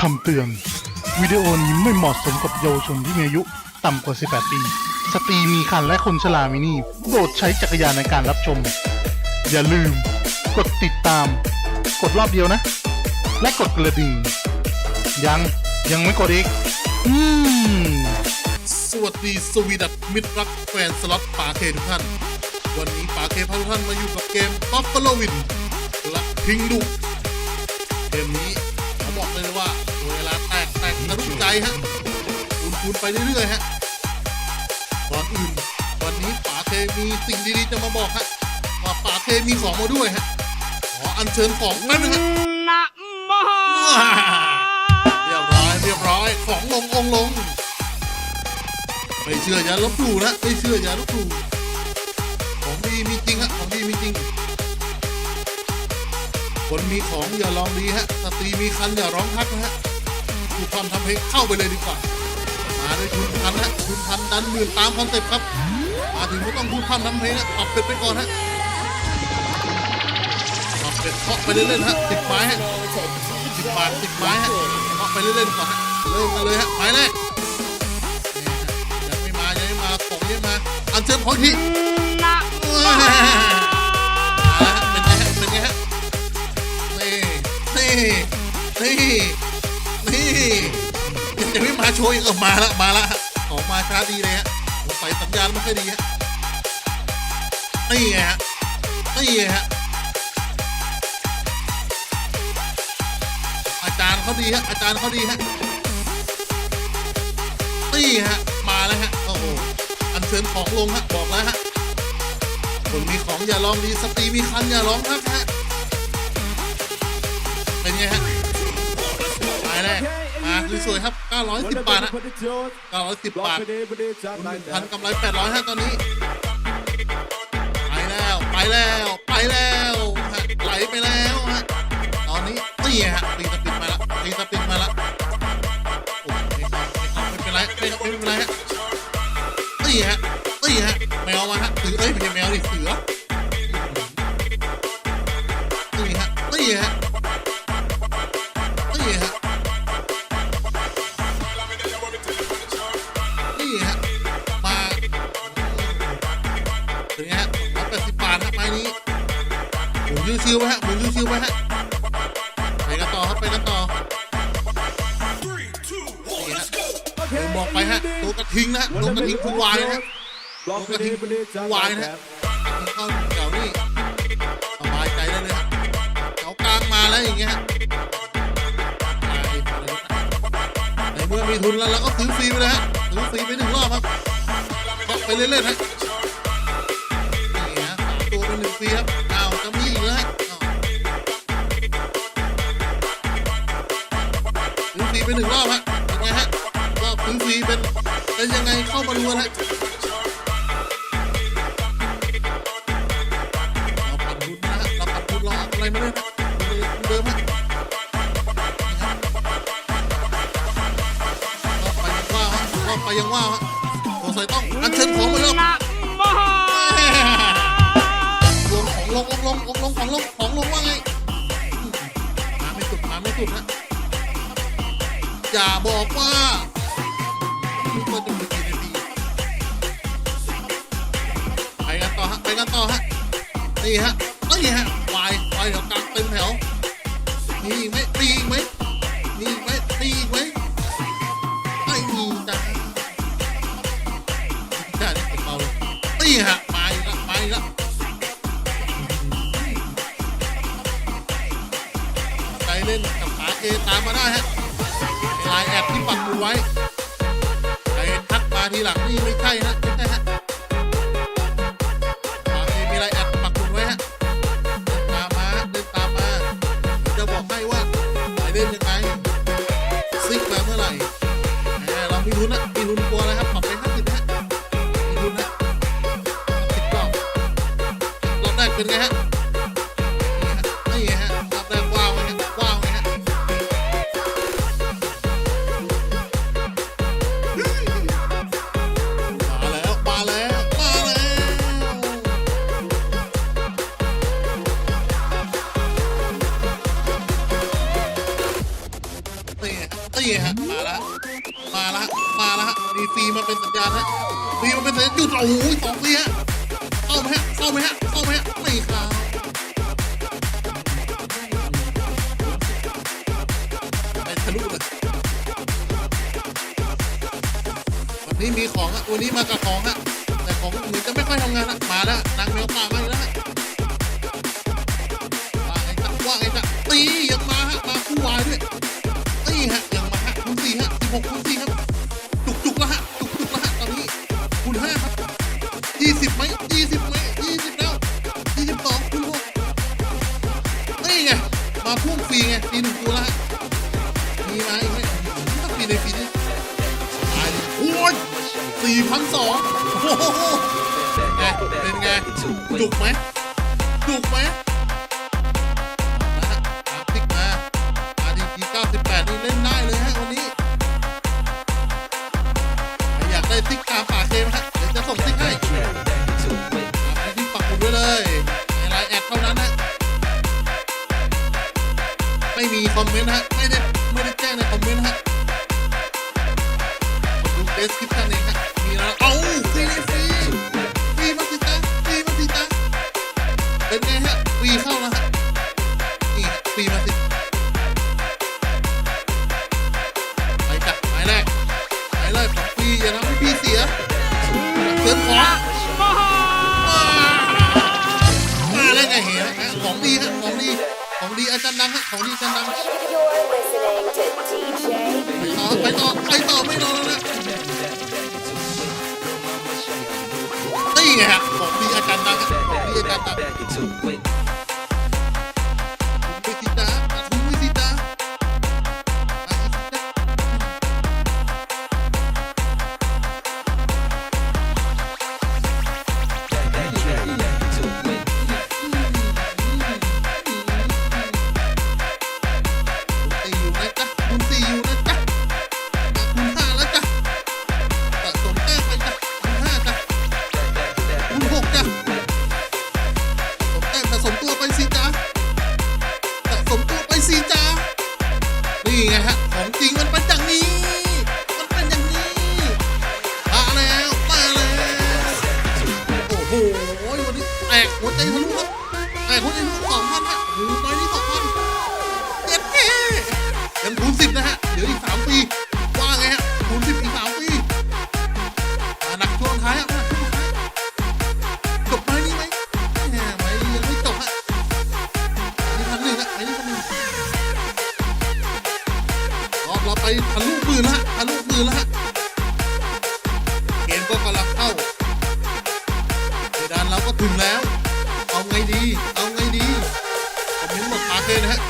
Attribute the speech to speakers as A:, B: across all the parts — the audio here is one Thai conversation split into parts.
A: คำเตือน วิดีโอนี้ไม่เหมาะสมกับเยาวชนที่มีอายุ ต่ำกว่า 18 ปี สตรีมีครรภ์และคนชรามินี่โปรดใช้จักรยานในการรับชม อย่าลืม กดติดตาม กดรอบเดียวนะ และกดกระดิ่ง ยังยังไม่กดอีก อืม
B: สวัสดีสวีดัตมิตรรักแฟนสล็อตปาเคทุกท่าน วันนี้ปาเคพาทุกท่านมาอยู่กับเกม Buffalo Win และพิงดุเกมนี้ ฮะคูณคูณไปเรื่อยๆฮะก่อนอื่นวันนี้ป่าเคมีสิ่งดีๆจะมาบอกฮะว่าป่าเคมีของมาด้วยฮะขออัญเชิญของแป๊บนึงฮะ
C: นะโม
B: เรียบร้อยเรียบร้อยของลงองค์ลงไม่เชื่ออย่าลบหลู่นะไม่เชื่ออย่าลบหลู่ของดีมีจริงฮะของดีมีจริง คนมีของอย่าลองดีฮะสตรีมีคันอย่าร้องทักนะฮะ ดูความทำเพลงเข้าไปเลยดีกว่า มาด้วยทุนพันฮะทุนพันดันหมื่นตามคอนเซ็ปต์ครับ มาถึงก็ต้องพูดคำทำเพลงฮะปรับเป็ดไปก่อนฮะปรับเป็ดเคาะไปเรื่อยๆฮะติดไม้ฮะสิบบาทสิบไม้ฮะเลาะไปเล่นๆก่อนฮะเริ่มกันเลยฮะไม้แรกยังไม่มายังไม่มาของยังไม่มาอันเชิญของที ชว์อีกเออมาละมาละฮะของมาช้าดีเลยฮะสงสัยสัญญาณไม่ค่อยดีฮะนี่ไงฮะนี่ไงฮะอาจารย์เขาดีฮะอาจารย์เขาดีฮะนี่ฮะมาแล้วฮะโอ้โหอันเชิญของลงฮะบอกแล้วฮะคนมีของอย่าลองดีสตรีมีคันอย่าร้องทักฮะเป็นไงฮะไปแรก มาสวยๆครับ 910 บาทฮะ910 บาทพันกำไร 800ฮะตอนนี้ ไปแล้ว ไปแล้ว ไปแล้วฮะไหลไปแล้วฮะ ตอนนี้นี่ฮะตีสปินมาละตีสปิน ชิวๆไว้ฮะหมุนชิวๆไว้ฮะไปกันต่อครับไปกันต่อนี่ฮะผมบอกไปฮะตัวกระทิงนะฮะตัวกระทิงคุณวายนะฮะตัวกระทิงคุณวายนะฮะเข้าแถวนี่สบายใจได้เลยฮะแถวกลางมาแล้วอย่างเงี้ยฮะในเมื่อมีทุนแล้วเราก็ซื้อฟรีไปเลยฮะซื้อฟรีไปหนึ่งรอบครับก็ไปเล่นๆฮะนี่ฮะสามตัวเป็นหนึ่งฟรีครับ ไปหนึ่งรอบฮะเป็นไงฮะรอบซื้อฟรีเป็นเป็นยังไงเข้ามาดูกันฮะเราปัดทุนนะฮะเราปัดทุนรออะไรไม่ได้นะเดิมฮะรอบไปยังว่าฮะรอบไปยังว่าฮะสงสัยต้องอัญเชิญของมาแล้ว
C: นะโม
B: รวมของลงลงลงลงของลงของลงว่าไงมาไม่สุดมาไม่สุดฮะ อย่าบอกว่าทุกคนจะมีกี่นาทีไปกันต่อฮะไปกันต่อฮะนี่ฮะนี่ฮะวายวายแถวกลางเต็มแถวมีอีกไหมมีอีไหมมีอีกไหมมีอีไหมไม่มีจ้ะจ้านี่เก็บเบาเลยนี่ฮะมาอีกละมาอีกละใจเล่นกับขาเอตามมาได้ฮะ ไลน์แอดที่ปักหมุดไว้ใครทักมาทีหลังนี่ไม่ใช่ฮะไม่ใช่ฮะขาเอมีไลน์แอดปักหมุดไว้ฮะเดินตามมาเดินตามมาจะบอกให้ว่าไปเล่นยังไงซิกมาเมื่อไหร่แหมเรามีทุนนะมีทุนกลัวนะครับปรับไปห้าสิบฮะมีทุนนะสิบรอบรอบแรกเป็นไงฮะ เป็นสัญญาณฮะตีมันเป็นสัญญาณหยุดโอ้โหสองฟรีฮะเข้าไหมฮะเข้าไหมฮะเข้าไหมฮะไม่ข้าไปทะลุเลยวันนี้มีของฮะวันนี้มากับของฮะแต่ของเหมือนจะไม่ค่อยทำงานฮะมาแล้วนางแมวป่ามาอี มาพ่งฟีไงปีหนึ่งตัวละมีมาอีกไหมถ้าฟรีในฟรีนี่ตายโอ้ยสี่พันสองโอ้โหไงเป็นไง จุกไหมจุกไหม ไม่มีคอมเมนต์ฮะไม่ได้ไม่ได้แจ้งในคอมเมนต์ฮะดูเดสคริปชั่นเองฮะมีแล้วเอ้าฟรีฟรีฟรีมาสิจ้าฟรีมาสิจ้าเป็นไงฮะฟรีเข้าแล้วฮะนี่ฟรีมาสิไปจ้ะหมายแรกหมายแรกของฟรีอย่าทำให้พี่เสียเกินขอ งฮะของดีอาจารย์ดัง
C: You're listening to DJ
B: ไปต่อไปต่อไปต่อไม่รอแล้วนะนี่ไงฮะของดีอาจารย์ดังฮะของดีอาจารย์ดัง ตกหัวใจทะลุครับแตกหัวใจทะลุสองพันฮะโอ้โหใบนี้สองพันเจ็ดเก้ยังคูณสิบนะฮะเหลืออีกสามปีว่าไงฮะคูณสิบอีกสามปีหนักช่วงท้ายอะหนักช่วงท้ายจบไหมนี่ไหมแหมไมยังไม่จบฮะอันนี้พันหนึ่งฮะอันนี้พันหนึ่งรอบเราไปทะลุหมื่นละทะลุหมื่นละ นะฮะ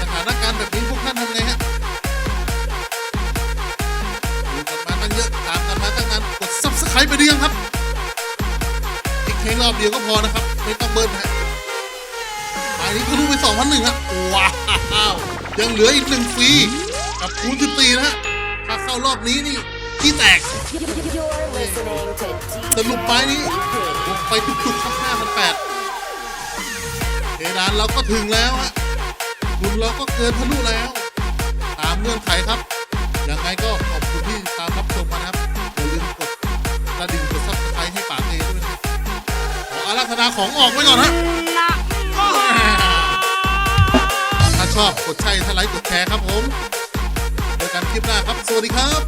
B: สถานการณ์แบบนี้พวกท่านทำไงฮะดูกันมาตั้งเยอะตามกันมาตั้งนานกด subscribe ไปหรือยังครับอีกแค่รอบเดียวก็พอนะครับ ไม่ต้องเบิ้ลนะฮะอันนี้ก็รู้ไป2 0 0 1ฮะว้าวยังเหลืออีกหนึ่งฟรีกับคูณ14นะฮะถ้าเข้ารอบนี้นี่ที่แตกสรุปไปนี้
C: Wicked.
B: ไปจุกๆครับ5,800เพดานเราก็ถึงแล้วฮะ คุณเราก็เกินทะลุแล้ว ตามเงื่อนไขครับยังไงก็ขอบคุณที่ตามรับชมมานะครับอย่าลืมกดกระดิ่งกดซับสไครต์ให้ป่าเตด้วยนะครับขออาราธนาของออกไว้ก่อนฮะถ้าชอบกดใช่ถ้าไลค์กดแชร์ครับผมเจอกันคลิปหน้าครับ สวัสดีครับ